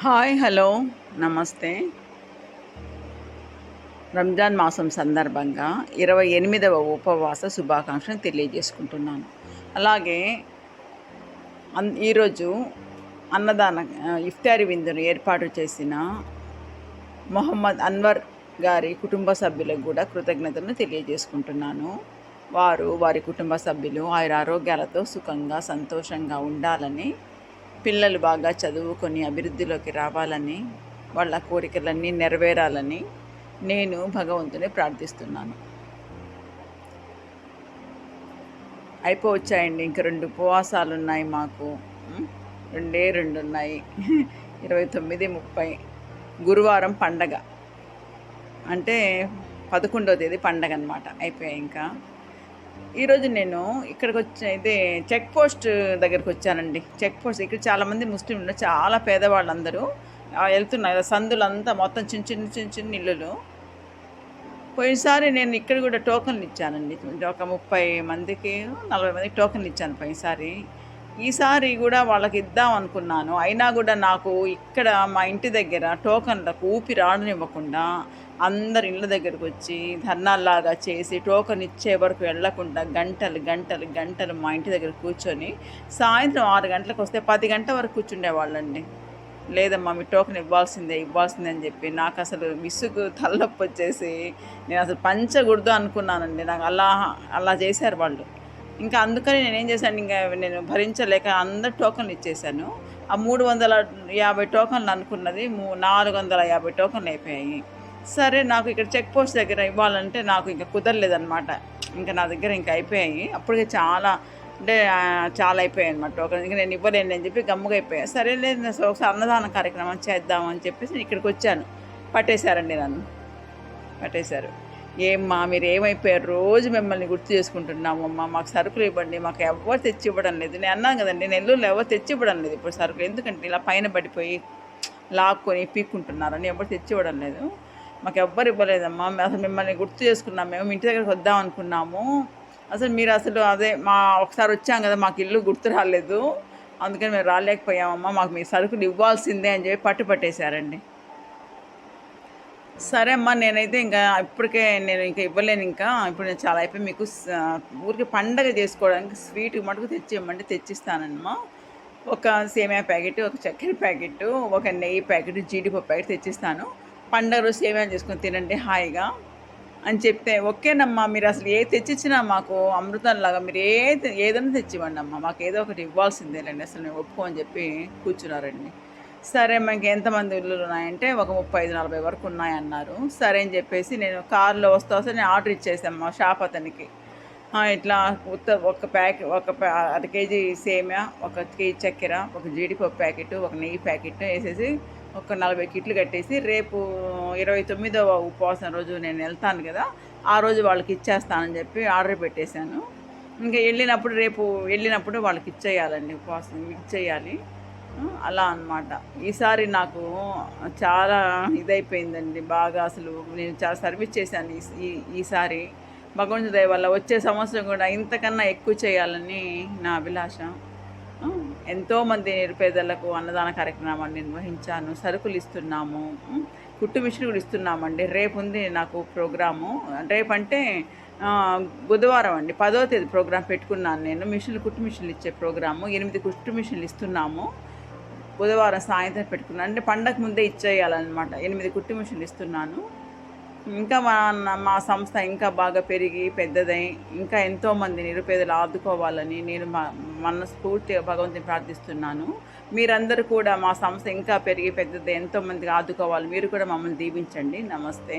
Hi hello నమస్తే. రంజాన్ మాసం సందర్భంగా ఇరవై ఎనిమిదవ ఉపవాస శుభాకాంక్షను తెలియజేసుకుంటున్నాను. అలాగే అన్ ఈరోజు అన్నదాన ఇఫ్తారి విందును ఏర్పాటు చేసిన మొహమ్మద్ అన్వర్ గారి కుటుంబ సభ్యులకు కూడా కృతజ్ఞతను తెలియజేసుకుంటున్నాను. వారు వారి కుటుంబ సభ్యులు ఆయన ఆరోగ్యాలతో సుఖంగా సంతోషంగా ఉండాలని పిల్లలు బాగా చదువుకొని అభివృద్ధిలోకి రావాలని వాళ్ళ కోరికలన్నీ నెరవేరాలని నేను భగవంతుని ప్రార్థిస్తున్నాను. అయిపోవచ్చాయండి. ఇంక రెండు ఉపవాసాలు ఉన్నాయి మాకు. రెండే రెండు ఉన్నాయి ఇరవై తొమ్మిది ముప్పై. గురువారం పండగ. అంటే పదకొండో తేదీ పండగ అనమాట అయిపోయాయి ఇంకా. ఈరోజు నేను ఇక్కడికి వచ్చి అయితే చెక్ పోస్ట్ దగ్గరికి వచ్చానండి. చెక్ పోస్ట్ ఇక్కడ చాలామంది ముస్లింలు చాలా పేదవాళ్ళు అందరూ వెళ్తున్నారు. సందులంతా మొత్తం చిన్న చిన్న చిన్న చిన్న ఇల్లులు. పోయినసారి నేను ఇక్కడ కూడా టోకన్లు ఇచ్చానండి. ఒక ముప్పై మందికి నలభై మందికి టోకన్లు ఇచ్చాను పోయినసారి. ఈసారి కూడా వాళ్ళకి ఇద్దాం అనుకున్నాను. అయినా కూడా నాకు ఇక్కడ మా ఇంటి దగ్గర టోకన్లకు ఊపి రాడనివ్వకుండా అందరు ఇళ్ళ దగ్గరకు వచ్చి ధర్నాల్లాగా చేసి టోకన్ ఇచ్చే వరకు వెళ్ళకుండా గంటలు గంటలు గంటలు మా ఇంటి దగ్గర కూర్చొని సాయంత్రం ఆరు గంటలకు వస్తే పది గంటల వరకు కూర్చుండేవాళ్ళండి. లేదమ్మా మీ టోకెన్ ఇవ్వాల్సిందే ఇవ్వాల్సిందే అని చెప్పి నాకు అసలు విసుగు తలనొప్పి వచ్చేసి నేను అసలు పంచకూడదు అనుకున్నానండి. నాకు అలా అలా చేశారు వాళ్ళు. ఇంకా అందుకని నేను ఏం చేశాను ఇంకా నేను భరించలేక అందరు టోకన్లు ఇచ్చేసాను ఆ మూడు వందల యాభై టోకన్లు అనుకున్నది మూ నాలుగు వందల యాభై టోకన్లు అయిపోయాయి. సరే నాకు ఇక్కడ చెక్ పోస్ట్ దగ్గర ఇవ్వాలంటే నాకు ఇంకా కుదరలేదనమాట ఇంకా నా దగ్గర ఇంకా అయిపోయాయి. అప్పటికే చాలా అంటే చాలా అయిపోయాయి అనమాట ఒక ఇంకా నేను ఇవ్వలేను అని చెప్పి గమ్ముగా అయిపోయాయి సరే లేదు నేను ఒకసారి అన్నదాన కార్యక్రమం చేద్దామని చెప్పేసి నేను ఇక్కడికి వచ్చాను. పట్టేశారండి నన్ను. పట్టేశారు. ఏమ్మా మీరు ఏమైపోయారు? రోజు మిమ్మల్ని గుర్తు చేసుకుంటున్నాము అమ్మా. మాకు సరుకులు ఇవ్వండి. మాకు ఎవరు తెచ్చి ఇవ్వడం లేదు. నేను అన్నాను కదండి నెల్లూరులో ఎవరు తెచ్చి ఇవ్వడం లేదు ఇప్పుడు సరుకులు. ఎందుకంటే ఇలా పైన పడిపోయి లాక్కొని పీక్కుంటున్నారని ఎవరు తెచ్చి ఇవ్వడం లేదు. మాకు ఎవ్వరు ఇవ్వలేదమ్మా. అసలు మిమ్మల్ని గుర్తు చేసుకున్నాం మేము. ఇంటి దగ్గరికి వద్దాం అనుకున్నాము. అసలు మీరు అసలు అదే మా ఒకసారి వచ్చాం కదా మాకు ఇల్లు గుర్తు రాలేదు. అందుకని మేము రాలేకపోయామమ్మా. మాకు మీ సరుకులు ఇవ్వాల్సిందే అని చెప్పి పట్టు పట్టేశారండి. సరే అమ్మా నేనైతే ఇంకా ఇప్పటికే నేను ఇంకా ఇవ్వలేను ఇంకా. ఇప్పుడు నేను చాలా అయిపోయి మీకు ఊరికి పండగ చేసుకోవడానికి స్వీట్ మటుకు తెచ్చి ఇవ్వమంటే తెచ్చిస్తానమ్మా. ఒక సేమియా ప్యాకెట్ ఒక చక్కెర ప్యాకెట్ ఒక నెయ్యి ప్యాకెట్ జీడిపప్పు ప్యాకెట్ తెచ్చిస్తాను. పండగ రోజు చేసుకుని తినండి హాయిగా అని చెప్తే ఓకేనమ్మా మీరు అసలు ఏ తెచ్చిచ్చినా మాకు అమృతంలాగా మీరు ఏ ఏదైనా తెచ్చివ్వండి అమ్మా మాకు ఏదో ఒకటి ఇవ్వాల్సిందేనండి అసలు మేము ఒప్పుకోమని చెప్పి కూర్చున్నారండి. సరే మాకు ఎంతమంది ఇల్లులు ఉన్నాయంటే ఒక ముప్పై ఐదు నలభై వరకు ఉన్నాయన్నారు. సరే అని చెప్పేసి నేను కారులో వస్తా వస్తే నేను ఆర్డర్ ఇచ్చేసామ్మా షాప్ అతనికి. ఇట్లా ఉత్త ఒక ప్యాక్ ఒక ప్యా- అర కేజీ సేమియా ఒక కేజీ చక్కెర ఒక జీడిపప్పు ప్యాకెట్ ఒక నెయ్యి ప్యాకెట్ వేసేసి ఒక నలభై కిట్లు కట్టేసి రేపు ఇరవై తొమ్మిదవ ఉపవాసం రోజు నేను వెళ్తాను కదా ఆ రోజు వాళ్ళకి ఇచ్చేస్తానని చెప్పి ఆర్డర్ పెట్టేశాను. ఇంకా వెళ్ళినప్పుడు రేపు వెళ్ళినప్పుడు వాళ్ళకి ఇచ్చేయాలండి ఉపవాసం ఇచ్చేయాలి. అలా అన్నమాట. ఈసారి నాకు చాలా ఇదైపోయిందండి బాగా అసలు నేను చాలా సర్వీస్ చేశాను ఈ ఈ- ఈసారి. భగవంతుడి దయ వల్ల వచ్చే సంవత్సరం కూడా ఇంతకన్నా ఎక్కువ చేయాలని నా అభిలాష. ఎంతోమంది నిరుపేదలకు అన్నదాన కార్యక్రమాన్ని నిర్వహించాను సరుకులు ఇస్తున్నాము కుట్టు మిషన్ కూడా ఇస్తున్నామండి. రేపు ఉంది నాకు ప్రోగ్రాము. రేపు అంటే బుధవారం అండి పదో తేదీ ప్రోగ్రాం పెట్టుకున్నాను నేను. మిషన్లు కుట్టు మిషన్లు ఇచ్చే ప్రోగ్రాము. ఎనిమిది కుట్టు మిషన్లు ఇస్తున్నాము. బుధవారం సాయంత్రం పెట్టుకున్నాను. అంటే పండగ ముందే ఇచ్చేయాలన్నమాట. ఎనిమిది కుట్టు మిషన్లు ఇస్తున్నాను. ఇంకా మా మా సంస్థ ఇంకా బాగా పెరిగి పెద్దదై ఇంకా ఎంతోమంది నిరుపేదలు ఆదుకోవాలని నేను మా మనస్ఫూర్తిగా భగవంతుని ప్రార్థిస్తున్నాను. మీరందరూ కూడా మా సంస్థ ఇంకా పెరిగి పెద్దది ఎంతోమందికి ఆదుకోవాలి. మీరు కూడా మమ్మల్ని దీవించండి. నమస్తే.